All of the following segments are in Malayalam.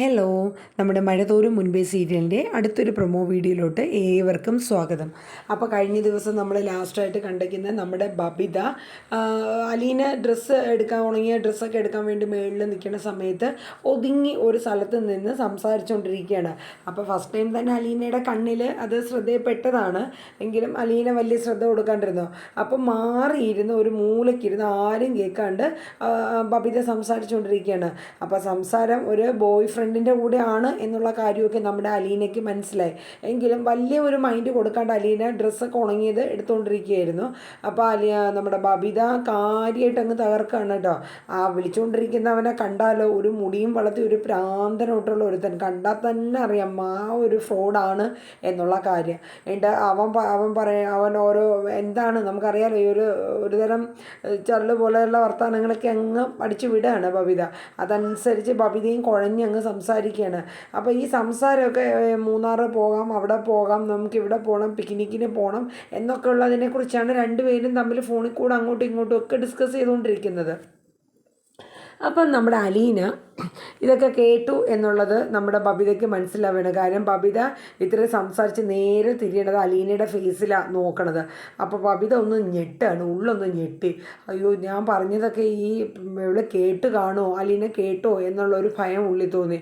ഹലോ നമ്മുടെ മഴതോരും മുൻപേ സീരിയലിന്റെ അടുത്തൊരു പ്രൊമോ വീഡിയോയിലോട്ട് ഏവർക്കും സ്വാഗതം. അപ്പോൾ കഴിഞ്ഞ ദിവസം നമ്മൾ ലാസ്റ്റായിട്ട് കണ്ടിരിക്കുന്ന നമ്മുടെ ബബിത അലീന ഡ്രസ്സ് എടുക്കാൻ ഉണങ്ങിയ ഡ്രസ്സൊക്കെ എടുക്കാൻ വേണ്ടി മേളിൽ നിൽക്കുന്ന സമയത്ത് ഒതുങ്ങി ഒരു സ്ഥലത്ത് നിന്ന് സംസാരിച്ചുകൊണ്ടിരിക്കുകയാണ് അപ്പോൾ ഫസ്റ്റ് ടൈം തന്നെ അലീനയുടെ കണ്ണിൽ അത് ശ്രദ്ധയിൽപ്പെട്ടതാണ് എങ്കിലും അലീന വലിയ ശ്രദ്ധ കൊടുക്കാണ്ടിരുന്നു. അപ്പോൾ മാറിയിരുന്ന് ഒരു മൂലയ്ക്കിരുന്ന് ആരും കേൾക്കാണ്ട് ബബിത സംസാരിച്ചുകൊണ്ടിരിക്കുകയാണ് അപ്പോൾ സംസാരം ഒരു ബോയ് ഫ്രണ്ടിന്റെ കൂടെയാണ് എന്നുള്ള കാര്യമൊക്കെ നമ്മുടെ അലീനയ്ക്ക് മനസ്സിലായി. എങ്കിലും വലിയ ഒരു മൈൻഡ് കൊടുക്കാണ്ട് അലീന ഡ്രസ്സൊക്കെ ഉണങ്ങിയത് എടുത്തുകൊണ്ടിരിക്കുകയായിരുന്നു അപ്പോൾ അലിയ നമ്മുടെ ബബിത കാര്യമായിട്ട് അങ്ങ് തകർക്കാണ് കേട്ടോ. ആ വിളിച്ചുകൊണ്ടിരിക്കുന്നവനെ കണ്ടാലോ ഒരു മുടിയും വളർത്തി ഒരു പ്രാന്തനോട്ടുള്ള ഒരുത്തൻ. കണ്ടാൽ തന്നെ അറിയാം ആ ഒരു ഫ്രോഡാണ് എന്നുള്ള കാര്യം. എന്നിട്ട് അവൻ അവൻ പറയ അവൻ ഓരോ എന്താണ് നമുക്കറിയാലോ ഈ ഒരു ഒരുതരം ചള്ളു പോലെയുള്ള വർത്തമാനങ്ങളൊക്കെ അങ്ങ് അടിച്ചു വിടുകയാണ് ബബിത. അതനുസരിച്ച് ബബിതയും കുഴഞ്ഞ് അങ്ങ് സംസാരിക്കുകയാണ് അപ്പോൾ ഈ സംസാരമൊക്കെ മൂന്നാർ പോകാം അവിടെ പോകാം നമുക്ക് ഇവിടെ പോകണം പിക്നിക്കിന് പോകണം എന്നൊക്കെ ഉള്ളതിനെക്കുറിച്ചാണ് രണ്ടുപേരും തമ്മിൽ ഫോണിൽ കൂടെ അങ്ങോട്ടും ഇങ്ങോട്ടും ഒക്കെ ഡിസ്കസ് ചെയ്തുകൊണ്ടിരിക്കുന്നത്. അപ്പം നമ്മുടെ അലീന ഇതൊക്കെ കേട്ടു എന്നുള്ളത് നമ്മുടെ ബബിതയ്ക്ക് മനസ്സിലാവുകയാണ് കാര്യം. ബബിത ഇത്ര സംസാരിച്ച് നേരെ തിരിയണത് അലീനയുടെ ഫേസിലാണ് നോക്കണത്. അപ്പോൾ ബബിത ഒന്ന് ഞെട്ടാണ് ഉള്ളൊന്ന് ഞെട്ടി. അയ്യോ ഞാൻ പറഞ്ഞതൊക്കെ ഈ ഇവിടെ കേട്ട് കാണുമോ അലീന കേട്ടോ എന്നുള്ളൊരു ഭയം ഉള്ളിൽ തോന്നി.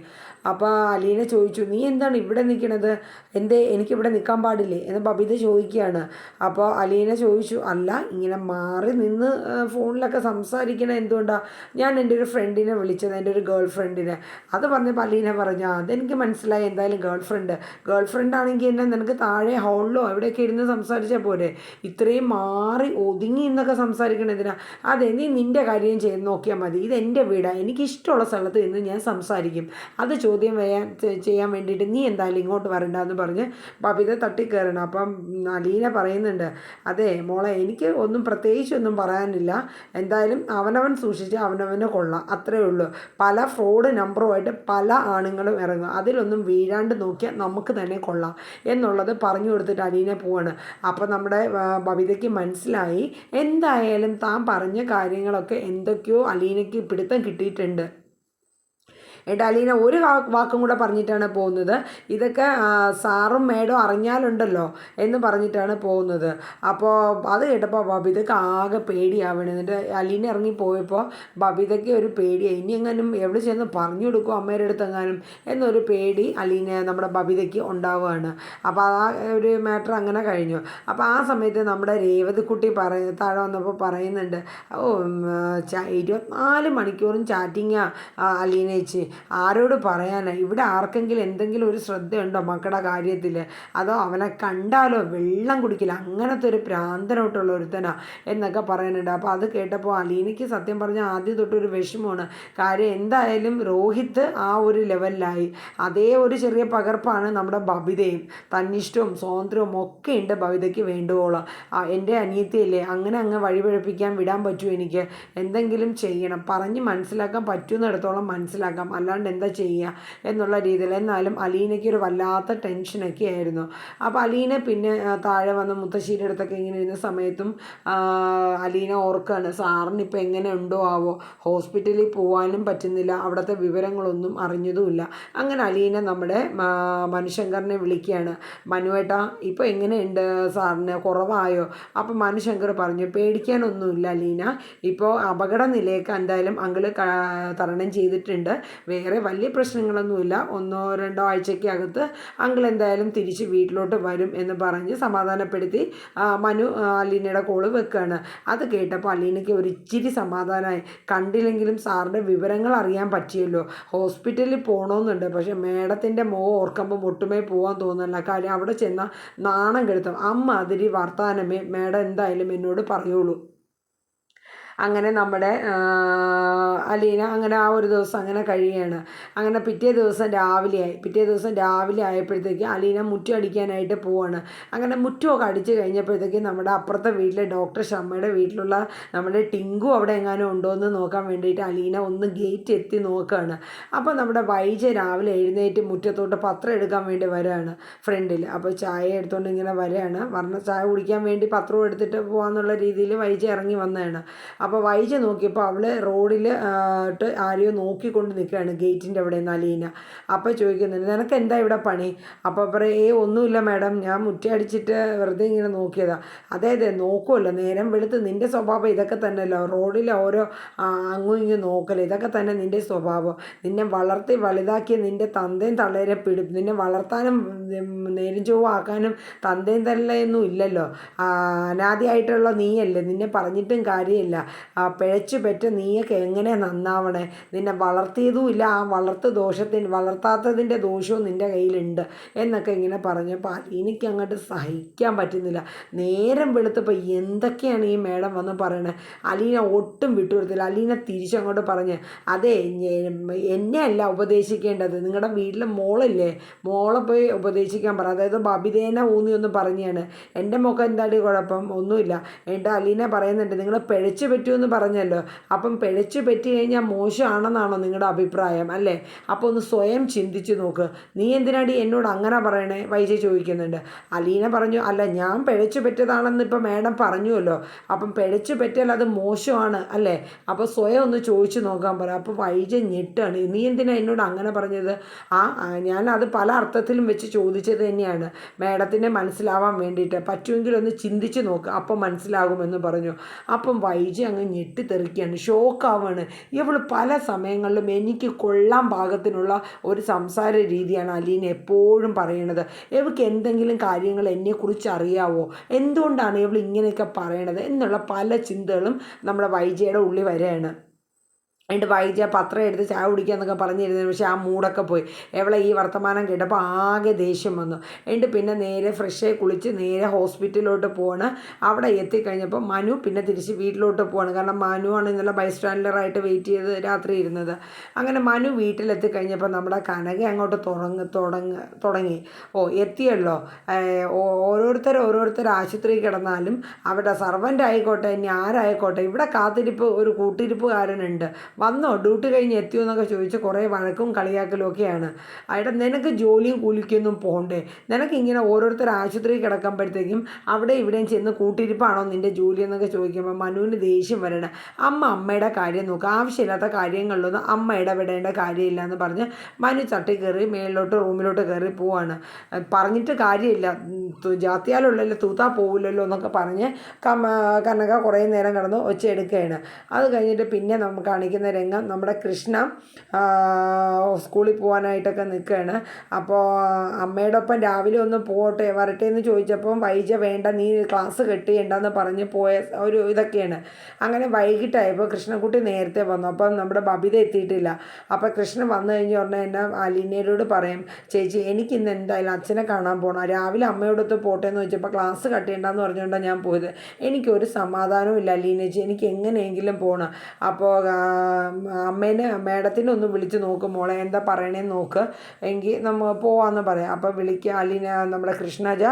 അപ്പോൾ അലീന ചോദിച്ചു നീ എന്താണ് ഇവിടെ നിൽക്കണത് എന്തേ എനിക്കിവിടെ നിൽക്കാൻ പാടില്ലേ? എന്ന് ബബിത ചോദിക്കുകയാണ്. അപ്പോൾ അലീന ചോദിച്ചു അല്ല ഇങ്ങനെ മാറി നിന്ന് ഫോണിലൊക്കെ സംസാരിക്കണ എന്തുകൊണ്ടാണ് ഞാൻ എന്റെ ഒരു ഫ്രണ്ടിനെ വിളിച്ചത് എന്റെ ഒരു ഗേൾ ഫ്രണ്ടിനെ അത് പറഞ്ഞപ്പോൾ അലീന പറഞ്ഞു "ആ, അതെനിക്ക് മനസ്സിലായി എന്തായാലും ഗേൾ ഫ്രണ്ട് ഗേൾ ഫ്രണ്ട് ആണെങ്കിൽ എന്നെ നിനക്ക് താഴെ ഹോളിലോ എവിടെയൊക്കെ ഇരുന്ന് സംസാരിച്ചാൽ പോരെ? ഇത്രയും മാറി ഒതുങ്ങി എന്നൊക്കെ സംസാരിക്കണം അതെ നീ നിന്റെ കാര്യം ചെയ്ത് നോക്കിയാൽ മതി. ഇത് എന്റെ വീടാണ് എനിക്കിഷ്ടമുള്ള സ്ഥലത്ത് നിന്ന് ഞാൻ സംസാരിക്കും. അത് ചോദ്യം ചെയ്യാൻ വേണ്ടിയിട്ട് നീ എന്തായാലും ഇങ്ങോട്ട് വരണ്ട എന്ന് പറഞ്ഞ് ബബിത തട്ടിക്കയറണം. അപ്പം അലീന പറയുന്നുണ്ട് അതെ മോളെ എനിക്ക് ഒന്നും പ്രത്യേകിച്ചൊന്നും പറയാനില്ല. എന്തായാലും അവനവൻ സൂക്ഷിച്ച് അവനവനെ കൊള്ളാം. അത്രേ ഉള്ളൂ. പല ഫ്രോഡ് നമ്പറുമായിട്ട് പല ആണുങ്ങളും ഇറങ്ങും അതിലൊന്നും വീഴാണ്ട് നോക്കിയാൽ നമുക്ക് തന്നെ കൊള്ളാം എന്നുള്ളത് പറഞ്ഞു കൊടുത്തിട്ട് അനീനെ പോവാണ്. അപ്പോൾ നമ്മുടെ ബബിതയ്ക്ക് മനസ്സിലായി. എന്തായാലും താൻ പറഞ്ഞ കാര്യങ്ങളൊക്കെ എന്തൊക്കെയോ അലീനയ്ക്ക് പിടുത്തം കിട്ടിയിട്ടുണ്ട്. അലീന ഒരു വാക്കും കൂടെ പറഞ്ഞിട്ടാണ് പോകുന്നത്. ഇതൊക്കെ സാറും മേഡം അറിഞ്ഞാലുണ്ടല്ലോ എന്ന് പറഞ്ഞിട്ടാണ് പോകുന്നത്. അപ്പോൾ അത് കേട്ടപ്പോൾ ബബിതയ്ക്ക് ആകെ പേടിയാവണം. എന്നിട്ട് അലീന ഇറങ്ങി പോയപ്പോൾ ബബിതയ്ക്ക് ഒരു പേടിയായി ഇനി എങ്ങാനും എവിടെ ചെന്ന് പറഞ്ഞു കൊടുക്കും അമ്മയുടെ അടുത്ത് എങ്ങാനും എന്നൊരു പേടി അലീന നമ്മുടെ ബബിതയ്ക്ക് ഉണ്ടാവുകയാണ്. അപ്പോൾ ആ ഒരു മാറ്റർ അങ്ങനെ കഴിഞ്ഞു. അപ്പോൾ ആ സമയത്ത് നമ്മുടെ രേവതിക്കുട്ടി പറയ താഴെ വന്നപ്പോൾ പറയുന്നുണ്ട് ഓ ഇരുപത്തിനാല് മണിക്കൂറും ചാറ്റിങ്ങാ അലീനേച്ചി ആരോട് പറയാനാണ് ഇവിടെ ആർക്കെങ്കിലും എന്തെങ്കിലും ഒരു ശ്രദ്ധയുണ്ടോ മക്കളുടെ കാര്യത്തിൽ അതോ അവനെ കണ്ടാലോ വെള്ളം കുടിക്കില്ല അങ്ങനത്തെ ഒരു പ്രാന്തനോട്ടുള്ള ഒരുത്തനാ എന്നൊക്കെ പറയുന്നുണ്ട് അപ്പോൾ അത് കേട്ടപ്പോൾ അലീനയ്ക്ക് സത്യം പറഞ്ഞാൽ ആദ്യം തൊട്ടൊരു വിഷമമാണ്. കാര്യം എന്തായാലും രോഹിത് ആ ഒരു ലെവലിലായി. അതേ ഒരു ചെറിയ പകർപ്പാണ് നമ്മുടെ ബബിതയും. തന്നിഷ്ടവും സ്വാതന്ത്ര്യവും ഒക്കെ ഉണ്ട് ബബിതയ്ക്ക് വേണ്ടുവോളം. എന്റെ അനിയത്തിയല്ലേ അങ്ങനെ അങ്ങ് വഴിപഴപ്പിക്കാൻ വിടാൻ പറ്റുമോ എനിക്ക്. എന്തെങ്കിലും ചെയ്യണം. പറഞ്ഞ് മനസ്സിലാക്കാൻ പറ്റുന്നിടത്തോളം മനസ്സിലാക്കാം. അല്ലാണ്ട് എന്താ ചെയ്യുക എന്നുള്ള രീതിയിൽ. എന്നാലും അലീനയ്ക്ക് ഒരു വല്ലാത്ത ടെൻഷനൊക്കെ ആയിരുന്നു. അപ്പോൾ അലീന പിന്നെ താഴെ വന്ന് മുത്തശ്ശീന്റെ അടുത്തൊക്കെ ഇങ്ങനെ ഇരുന്ന സമയത്തും അലീന ഓർക്കാണ് സാറിന് ഇപ്പോൾ എങ്ങനെ ഉണ്ടോ ആവോ? ഹോസ്പിറ്റലിൽ പോകാനും പറ്റുന്നില്ല. അവിടുത്തെ വിവരങ്ങളൊന്നും അറിഞ്ഞതുമില്ല. അങ്ങനെ അലീന നമ്മുടെ മനുശങ്കറിനെ വിളിക്കുകയാണ്. മനുവേട്ട ഇപ്പോൾ എങ്ങനെയുണ്ട് സാറിന്? കുറവായോ? അപ്പോൾ മനുശങ്കർ പറഞ്ഞു പേടിക്കാനൊന്നുമില്ല അലീന. ഇപ്പോൾ അപകട നിലയൊക്കെ എന്തായാലും അങ്കിൾ തരണം ചെയ്തിട്ടുണ്ട്. വേറെ വലിയ പ്രശ്നങ്ങളൊന്നുമില്ല. ഒന്നോ രണ്ടോ ആഴ്ചയ്ക്കകത്ത് അങ്കിൾ എന്തായാലും തിരിച്ച് വീട്ടിലോട്ട് വരും എന്ന് പറഞ്ഞ് സമാധാനപ്പെടുത്തി മനു അലീനയുടെ കോൾ വെക്കുകയാണ് അത് കേട്ടപ്പോൾ അലീനയ്ക്ക് ഒരു ഇച്ചിരി സമാധാനമായി കണ്ടില്ലെങ്കിലും സാറിന്റെ വിവരങ്ങൾ അറിയാൻ പറ്റിയല്ലോ. ഹോസ്പിറ്റലിൽ പോകണമെന്നുണ്ട് പക്ഷേ മേഡത്തിന്റെ മോ ഓർക്കുമ്പോൾ ഒട്ടുമേ പോകാൻ തോന്നുന്നില്ല. കാര്യം അവിടെ ചെന്നാൽ നാണം കെടുത്തും. അമ്മ അതിരി വർത്താനമേ മേഡം എന്തായാലും എന്നോട് പറയുള്ളൂ. അങ്ങനെ നമ്മുടെ അലീന അങ്ങനെ ആ ഒരു ദിവസം അങ്ങനെ കഴിയുകയാണ്. അങ്ങനെ പിറ്റേ ദിവസം രാവിലെയായി. പിറ്റേ ദിവസം രാവിലെ ആയപ്പോഴത്തേക്ക് അലീന മുറ്റം അടിക്കാനായിട്ട് പോവാണ്. അങ്ങനെ മുറ്റമൊക്കെ അടിച്ച് കഴിഞ്ഞപ്പോഴത്തേക്ക് നമ്മുടെ അപ്പുറത്തെ വീട്ടിലെ ഡോക്ടർ ശർമ്മയുടെ വീട്ടിലുള്ള നമ്മുടെ ടിങ്കു അവിടെ എങ്ങാനും ഉണ്ടോ എന്ന് നോക്കാൻ വേണ്ടിയിട്ട് അലീന ഒന്ന് ഗേറ്റ് എത്തി നോക്കുകയാണ് അപ്പോൾ നമ്മുടെ വൈജ രാവിലെ എഴുന്നേറ്റ് മുറ്റത്തോട്ട് പത്രം എടുക്കാൻ വേണ്ടി വരികയാണ് ഫ്രണ്ടിൽ. അപ്പോൾ ചായ എടുത്തുകൊണ്ട് ഇങ്ങനെ വരികയാണ് പറഞ്ഞ ചായ കുടിക്കാൻ വേണ്ടി പത്രവും എടുത്തിട്ട് പോകാന്നുള്ള രീതിയിൽ വൈജ ഇറങ്ങി വന്നതാണ്. അപ്പോൾ വൈജ് നോക്കിയപ്പോൾ അവൾ റോഡിൽ ഇട്ട് ആരെയോ നോക്കിക്കൊണ്ട് നിൽക്കുകയാണ് ഗേറ്റിന്റെ അവിടെ നിന്ന് അലീന. അപ്പോൾ ചോദിക്കുന്നുണ്ട് നിനക്ക് എന്താ ഇവിടെ പണി? അപ്പോൾ പറയും ഒന്നുമില്ല മാഡം ഞാൻ മുറ്റയടിച്ചിട്ട് വെറുതെ ഇങ്ങനെ നോക്കിയതാ. അതെ അതെ നോക്കുമല്ലോ നേരം വെളുത്ത് നിന്റെ സ്വഭാവം ഇതൊക്കെ തന്നെയല്ലോ. റോഡിൽ ഓരോ അങ്ങും ഇങ്ങും നോക്കൽ ഇതൊക്കെ തന്നെ നിന്റെ സ്വഭാവം. നിന്നെ വളർത്തി വലുതാക്കിയ നിന്റെ തന്തയും തള്ളേരെ പിടി നിന്നെ വളർത്താനും നേരം ചൊവ്വാക്കാനും തന്തയും തള്ളയൊന്നും ഇല്ലല്ലോ. അനാദിയായിട്ടുള്ള നീയല്ലേ നിന്നെ പറഞ്ഞിട്ടും കാര്യമില്ല. പിഴച്ചു പെറ്റ നീയൊക്കെ എങ്ങനെ നന്നാവണേ? നിന്നെ വളർത്തിയതുമില്ല ആ വളർത്ത് ദോഷത്തിന് വളർത്താത്തതിന്റെ ദോഷവും നിന്റെ കയ്യിലുണ്ട് എന്നൊക്കെ ഇങ്ങനെ പറഞ്ഞപ്പോൾ എനിക്ക് അങ്ങോട്ട് സഹിക്കാൻ പറ്റുന്നില്ല. നേരം വെളുത്തപ്പോൾ എന്തൊക്കെയാണ് ഈ മേഡം വന്ന് പറയണത് അലീന ഒട്ടും വിട്ടുകൊടുത്തില്ല. അലീന തിരിച്ചങ്ങോട്ട് പറഞ്ഞ് അതെ എന്നെ അല്ല ഉപദേശിക്കേണ്ടത്. നിങ്ങളുടെ വീട്ടിലെ മോളില്ലേ? മോളെ പോയി ഉപദേശിക്കാൻ പറ. അതായത് ബബിതേന ഊന്നി ഒന്ന് പറഞ്ഞാണ്. എന്റെ മുഖം എന്താടി കുഴപ്പം? ഒന്നുമില്ല. എന്റെ അലീന പറയുന്നുണ്ട് നിങ്ങൾ പിഴച്ചു പറ്റുമെന്ന് പറഞ്ഞല്ലോ. അപ്പം പിഴച്ചു പറ്റി കഴിഞ്ഞാൽ മോശമാണെന്നാണോ നിങ്ങളുടെ അഭിപ്രായം അല്ലേ? അപ്പോൾ ഒന്ന് സ്വയം ചിന്തിച്ച് നോക്ക്. നീ എന്തിനാടി എന്നോട് അങ്ങനെ പറയണേ? വൈജ ചോദിക്കുന്നുണ്ട്. അലീന പറഞ്ഞു അല്ല ഞാൻ പിഴച്ചു പറ്റിയതാണെന്ന് ഇപ്പം മേഡം പറഞ്ഞുവല്ലോ. അപ്പം പിഴച്ചു പറ്റിയാൽ അത് മോശമാണ് അല്ലേ? അപ്പോൾ സ്വയം ഒന്ന് ചോദിച്ചു നോക്കാൻ പറ. അപ്പോൾ വൈജ ഞെട്ടാണ്. നീ എന്തിനാ എന്നോട് അങ്ങനെ പറഞ്ഞത്? ആ, ഞാൻ അത് പല അർത്ഥത്തിലും വെച്ച് ചോദിച്ചത് തന്നെയാണ്. മേഡത്തിനെ മനസ്സിലാവാൻ വേണ്ടിയിട്ട് പറ്റുമെങ്കിൽ ഒന്ന് ചിന്തിച്ച് നോക്ക്. അപ്പം മനസ്സിലാകുമെന്ന് പറഞ്ഞു. അപ്പം വൈജി അങ്ങ് ഞെട്ടിത്തെറിക്കുകയാണ്. ഷോക്കാവാണ്. ഇവൾ പല സമയങ്ങളിലും എനിക്ക് കൊള്ളാൻ പാകത്തിനുള്ള ഒരു സംസാര രീതിയാണ് അലീന എപ്പോഴും പറയണത്. ഇവൾക്ക് എന്തെങ്കിലും കാര്യങ്ങൾ എന്നെക്കുറിച്ച് അറിയാവോ? എന്തുകൊണ്ടാണ് ഇവൾ ഇങ്ങനെയൊക്കെ പറയണത്? എന്നുള്ള പല ചിന്തകളും നമ്മുടെ വൈജയുടെ ഉള്ളിൽ വരെയാണ് എന്നിട്ട് വൈകിയ പത്രം എടുത്ത് ചായ കുടിക്കുക എന്നൊക്കെ പറഞ്ഞിരുന്നു. പക്ഷേ ആ മൂടൊക്കെ പോയി. എവളെ ഈ വർത്തമാനം കേട്ടപ്പോൾ ആകെ ദേഷ്യം വന്നു. എന്നിട്ട് പിന്നെ നേരെ ഫ്രഷായി കുളിച്ച് നേരെ ഹോസ്പിറ്റലിലോട്ട് പോവാണ്. അവിടെ എത്തിക്കഴിഞ്ഞപ്പോൾ മനു പിന്നെ തിരിച്ച് വീട്ടിലോട്ട് പോവാണ്. കാരണം മനു ആണ് ഇന്നലെ ബൈസ്റ്റാൻഡറായിട്ട് വെയിറ്റ് ചെയ്ത് രാത്രി ഇരുന്നത്. അങ്ങനെ മനു വീട്ടിലെത്തിക്കഴിഞ്ഞപ്പോൾ നമ്മുടെ കനക അങ്ങോട്ട് തുടങ്ങ തുടങ്ങ തുടങ്ങി. ഓ എത്തിയല്ലോ. ഓരോരുത്തർ ഓരോരുത്തർ ആശുപത്രിയിൽ കിടന്നാലും അവിടെ സർവന്റ് ആയിക്കോട്ടെ ഇനി ആരായിക്കോട്ടെ ഇവിടെ കാത്തിരിപ്പ് ഒരു കൂട്ടിരിപ്പുകാരനുണ്ട്. വന്നോ? ഡ്യൂട്ടി കഴിഞ്ഞ് എത്തിയോ എന്നൊക്കെ ചോദിച്ച് കുറേ വഴക്കും കളിയാക്കലും ഒക്കെയാണ്. അവിടെ നിനക്ക് ജോലിയും കൂലിക്കൊന്നും പോകണ്ടേ നിനക്ക് ഇങ്ങനെ ഓരോരുത്തർ ആശുപത്രിയിൽ കിടക്കുമ്പോഴത്തേക്കും അവിടെ ഇവിടെയും ചെന്ന് കൂട്ടിരിപ്പാണോ നിന്റെ ജോലി എന്നൊക്കെ ചോദിക്കുമ്പോൾ മനുവിന് ദേഷ്യം വരണം. അമ്മ അമ്മയുടെ കാര്യം നോക്കുക ആവശ്യമില്ലാത്ത കാര്യങ്ങളിലൊന്നും അമ്മ ഇടപെടേണ്ട കാര്യമില്ല എന്ന് പറഞ്ഞ് മനു ചട്ടി കയറി മേളിലോട്ട് റൂമിലോട്ട് കയറി പോവാണ്. പറഞ്ഞിട്ട് കാര്യമില്ല. ജാത്തിയാലുള്ളല്ലോ തൂത്താ പോവില്ലല്ലോ എന്നൊക്കെ പറഞ്ഞ് കനക കുറേ നേരം കിടന്ന് ഒച്ച എടുക്കുകയാണ്. അത് കഴിഞ്ഞിട്ട് പിന്നെ നമുക്ക് കാണിക്കുന്ന രംഗം നമ്മുടെ കൃഷ്ണ സ്കൂളിൽ പോകാനായിട്ടൊക്കെ നിൽക്കുകയാണ് അപ്പോൾ അമ്മയുടെ ഒപ്പം രാവിലെ ഒന്ന് പോകട്ടെ വരട്ടെ എന്ന് ചോദിച്ചപ്പം വൈജ വേണ്ട നീ ക്ലാസ് കെട്ടിയേണ്ടെന്ന് പറഞ്ഞ് പോയ ഒരു ഇതൊക്കെയാണ്. അങ്ങനെ വൈകിട്ടായപ്പോൾ കൃഷ്ണൻകുട്ടി നേരത്തെ വന്നു. അപ്പം നമ്മുടെ ബബിത എത്തിയിട്ടില്ല. അപ്പോൾ കൃഷ്ണൻ വന്നു കഴിഞ്ഞ് പറഞ്ഞാൽ എന്നെ അലീനയോട് പറയും ചേച്ചി എനിക്ക് ഇന്ന് എന്തായാലും അച്ഛനെ കാണാൻ പോകണം രാവിലെ അമ്മയോടൊത്ത് പോട്ടെ എന്ന് ചോദിച്ചപ്പോൾ ക്ലാസ് കട്ടിയേണ്ടെന്ന് പറഞ്ഞുകൊണ്ടാണ് ഞാൻ പോയത്. എനിക്കൊരു സമാധാനവും ഇല്ല അലീനച്ചി എനിക്ക് എങ്ങനെയെങ്കിലും പോകണം അപ്പോൾ അമ്മേനെ മേഡത്തിനെ ഒന്ന് വിളിച്ച് നോക്ക് മോളെ എന്താ പറയണേ നോക്ക്. എങ്കിൽ നമ്മൾ പോവാന്ന് പറയാം. അപ്പോൾ വിളിക്കുക അലീന നമ്മുടെ കൃഷ്ണജ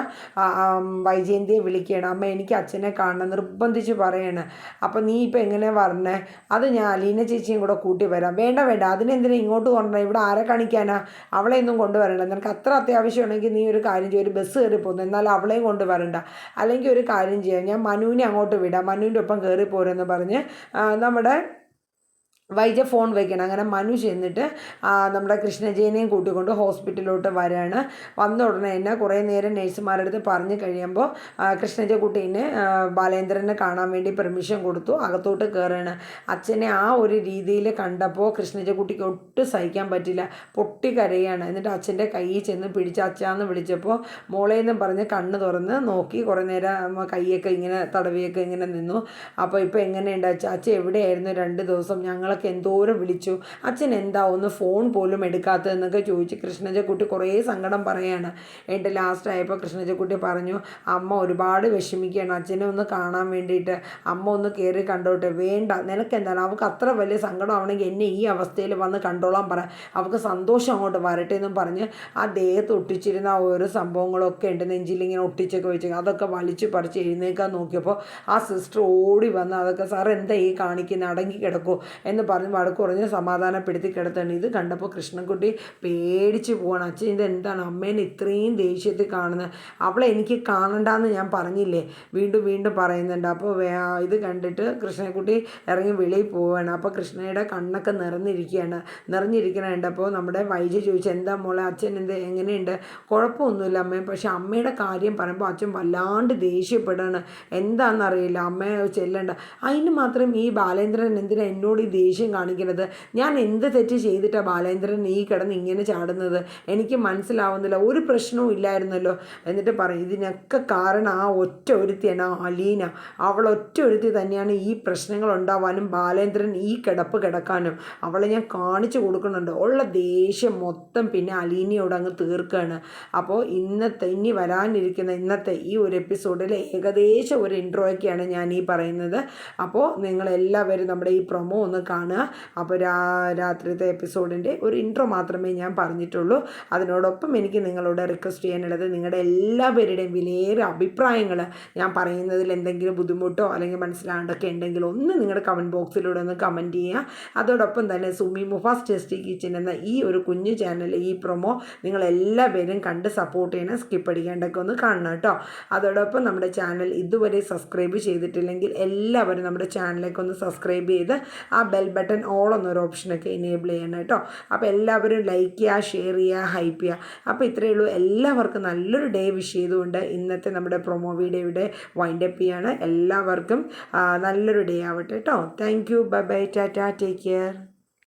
വൈജയന്തിയെ വിളിക്കുകയാണ് അമ്മ എനിക്ക് അച്ഛനെ കാണണം നിർബന്ധിച്ച് പറയണം. അപ്പോൾ നീ ഇപ്പോൾ എങ്ങനെ വരണേ? അത് ഞാൻ അലീന ചേച്ചിയും കൂടെ കൂട്ടി വരാം. വേണ്ട വേണ്ട. അതിനെന്തിനാ ഇങ്ങോട്ട് കൊണ്ടുവരണം ഇവിടെ ആരെ കാണിക്കാനാ? അവളെ ഒന്നും കൊണ്ടുവരണ്ട നിനക്ക് അത്ര അത്യാവശ്യമാണെങ്കിൽ നീ ഒരു കാര്യം ചെയ്യും. ഒരു ബസ് കയറി പോകുന്നു എന്നാൽ അവളെയും കൊണ്ടുവരണ്ട അല്ലെങ്കിൽ ഒരു കാര്യം ചെയ്യാം. ഞാൻ മനുവിനെ അങ്ങോട്ട് വിടാം. മനുവിന്റെ ഒപ്പം കയറി പോരെന്ന് പറഞ്ഞ് നമ്മുടെ വൈജ ഫോൺ വയ്ക്കണം അങ്ങനെ മനു ചെന്നിട്ട് നമ്മുടെ കൃഷ്ണജയനെയും കൂട്ടിക്കൊണ്ട് ഹോസ്പിറ്റലിലോട്ട് വരാണ്. വന്ന ഉടനെ തന്നെ കുറേ നേരം നേഴ്സുമാരടുത്ത് പറഞ്ഞു കഴിയുമ്പോൾ കൃഷ്ണജ കുട്ടീനെ ബാലേന്ദ്രനെ കാണാൻ വേണ്ടി പെർമിഷൻ കൊടുത്തു. അകത്തോട്ട് കയറാണ് അച്ഛനെ ആ ഒരു രീതിയിൽ കണ്ടപ്പോൾ കൃഷ്ണജ കുട്ടിക്ക് ഒട്ടും സഹിക്കാൻ പറ്റില്ല. പൊട്ടി കരയാണ്. എന്നിട്ട് അച്ഛന്റെ കയ്യിൽ ചെന്ന് പിടിച്ച് അച്ഛാന്ന് വിളിച്ചപ്പോൾ മോളെ എന്ന് പറഞ്ഞ് കണ്ണ് തുറന്ന് നോക്കി കുറേ നേരം കൈയൊക്കെ ഇങ്ങനെ തടവിയൊക്കെ ഇങ്ങനെ നിന്നു. അപ്പോൾ ഇപ്പോൾ എങ്ങനെയുണ്ട്? അച്ഛ അച്ഛൻ എവിടെയായിരുന്നു? രണ്ട് ദിവസം ഞങ്ങളൊക്കെ എന്തോരം വിളിച്ചു അച്ഛൻ എന്താ ഒന്ന് ഫോൺ പോലും എടുക്കാത്തതെന്നൊക്കെ ചോദിച്ച് കൃഷ്ണജക്കുട്ടി കുറേ സങ്കടം പറയാണ്. എന്നിട്ട് ലാസ്റ്റ് ആയപ്പോൾ കൃഷ്ണജക്കുട്ടി പറഞ്ഞു അമ്മ ഒരുപാട് വിഷമിക്കുകയാണ് അച്ഛനെ ഒന്ന് കാണാൻ വേണ്ടിയിട്ട്. അമ്മ ഒന്ന് കയറി കണ്ടോട്ടെ. വേണ്ട നിനക്ക് എന്താണ് അവൾക്ക് അത്ര വലിയ സങ്കടം ആവണമെങ്കിൽ എന്നെ ഈ അവസ്ഥയിൽ വന്ന് കണ്ടോളാൻ പറ. അവൾക്ക് സന്തോഷം അങ്ങോട്ട് വരട്ടെ എന്നും പറഞ്ഞ് ആ ദേഹത്ത് ഒട്ടിച്ചിരുന്ന ആ ഓരോ സംഭവങ്ങളൊക്കെ ഉണ്ട് നെഞ്ചിലിങ്ങനെ ഒട്ടിച്ചൊക്കെ വെച്ച് അതൊക്കെ വലിച്ചു പറിച്ച് എഴുന്നേക്കാൻ നോക്കിയപ്പോൾ ആ സിസ്റ്റർ ഓടി വന്ന് അതൊക്കെ സാർ എന്താ ഈ കാണിക്കുന്നത് അടങ്ങി കിടക്കൂ എന്ന് പറഞ്ഞ് വഴക്ക് കുറഞ്ഞ് സമാധാനപ്പെടുത്തി കിടത്താണ്. ഇത് കണ്ടപ്പോൾ കൃഷ്ണൻകുട്ടി പേടിച്ച് പോവാണ്. അച്ഛൻ ഇത് എന്താണ് അമ്മേനെ ഇത്രയും ദേഷ്യത്തിൽ കാണുന്നത്? അവളെ എനിക്ക് കാണണ്ടെന്ന് ഞാൻ പറഞ്ഞില്ലേ? വീണ്ടും വീണ്ടും പറയുന്നുണ്ട്. അപ്പോൾ ഇത് കണ്ടിട്ട് കൃഷ്ണൻകുട്ടി ഇറങ്ങി വെളിയിൽ പോവുകയാണ് അപ്പോൾ കൃഷ്ണയുടെ കണ്ണൊക്കെ നിറഞ്ഞിരിക്കുകയാണ്. നിറഞ്ഞിരിക്കണുണ്ട്. അപ്പോൾ നമ്മുടെ വൈജി ചോദിച്ചു എന്താ മോളെ? അച്ഛൻ എന്ത് എങ്ങനെയുണ്ട്? കുഴപ്പമൊന്നുമില്ല അമ്മേ. പക്ഷേ അമ്മയുടെ കാര്യം പറയുമ്പോൾ അച്ഛൻ വല്ലാണ്ട് ദേഷ്യപ്പെടുകയാണ്. എന്താണെന്നറിയില്ല. അമ്മയെ ചെല്ലണ്ട. അതിന് മാത്രം ഈ ബാലേന്ദ്രൻ എന്തിനാ എന്നോട് ഈ കാണിക്കുന്നത്. ഞാൻ എന്ത് തെറ്റ് ചെയ്തിട്ടാണ് ബാലേന്ദ്രൻ നീ കിടന്ന് ഇങ്ങനെ ചാടുന്നത്? എനിക്ക് മനസ്സിലാവുന്നില്ല. ഒരു പ്രശ്നവും ഇല്ലായിരുന്നല്ലോ. എന്നിട്ട് പറയും ഇതിനൊക്കെ കാരണം ആ ഒറ്റ ഒരുത്തിയാണ് ആ അലീന. അവൾ ഒറ്റ ഒരുത്തി തന്നെയാണ് ഈ പ്രശ്നങ്ങൾ ഉണ്ടാവാനും ബാലേന്ദ്രൻ ഈ കിടപ്പ് കിടക്കാനും. അവളെ ഞാൻ കാണിച്ചു കൊടുക്കുന്നുണ്ട്. ഉള്ള ദേഷ്യം മൊത്തം പിന്നെ അലീനയോട് അങ്ങ് തീർക്കുകയാണ് അപ്പോൾ ഇന്നത്തെ ഇനി വരാനിരിക്കുന്ന ഇന്നത്തെ ഈ ഒരു എപ്പിസോഡിൽ ഏകദേശം ഒരു ഇൻട്രോയൊക്കെയാണ് ഞാൻ ഈ പറയുന്നത്. അപ്പോൾ നിങ്ങളെല്ലാവരും നമ്മുടെ ഈ പ്രൊമോ ഒന്ന് കാണുക. അപ്പോൾ രാ രാത്രിത്തെ എപ്പിസോഡിന്റെ ഒരു ഇൻട്രോ മാത്രമേ ഞാൻ പറഞ്ഞിട്ടുള്ളൂ. അതിനോടൊപ്പം എനിക്ക് നിങ്ങളോട് റിക്വസ്റ്റ് ചെയ്യാനുള്ളത് നിങ്ങളുടെ എല്ലാ എല്ലാവരുടെയും വിലയേറെ അഭിപ്രായങ്ങൾ ഞാൻ പറയുന്നതിൽ എന്തെങ്കിലും ബുദ്ധിമുട്ടോ അല്ലെങ്കിൽ മനസ്സിലാണ്ടൊക്കെ ഉണ്ടെങ്കിൽ ഒന്ന് നിങ്ങളുടെ കമന്റ് ബോക്സിലൂടെ ഒന്ന് കമന്റ് ചെയ്യുക. അതോടൊപ്പം തന്നെ സുമി മുഫാസ് ടെസ്റ്റി കിച്ചൻ എന്ന ഈ ഒരു കുഞ്ഞു ചാനൽ ഈ പ്രൊമോ നിങ്ങളെല്ലാവരും കണ്ട് സപ്പോർട്ട് ചെയ്യണം സ്കിപ്പ് അടിക്കേണ്ടൊക്കെ ഒന്ന് കാണണം കേട്ടോ. അതോടൊപ്പം നമ്മുടെ ചാനൽ ഇതുവരെ സബ്സ്ക്രൈബ് ചെയ്തിട്ടില്ലെങ്കിൽ എല്ലാവരും നമ്മുടെ ചാനലിലേക്ക് ഒന്ന് സബ്സ്ക്രൈബ് ചെയ്ത് ആ ബെൽ ബട്ടൺ ഓൾ എന്നൊരു ഓപ്ഷനൊക്കെ എനേബിൾ ചെയ്യണം കേട്ടോ. അപ്പോൾ എല്ലാവരും ലൈക്ക് ചെയ്യുക ഷെയർ ചെയ്യുക ഹൈപ്പ് ചെയ്യുക. അപ്പോൾ ഇത്രയേ ഉള്ളൂ. എല്ലാവർക്കും നല്ലൊരു ഡേ വിഷ് ചെയ്തുകൊണ്ട് ഇന്നത്തെ നമ്മുടെ പ്രൊമോ വീഡിയോ ഇവിടെ വൈൻഡപ്പ് ചെയ്യാണ്. എല്ലാവർക്കും നല്ലൊരു ഡേ ആവട്ടെ കേട്ടോ. Thank you bye bye tata take care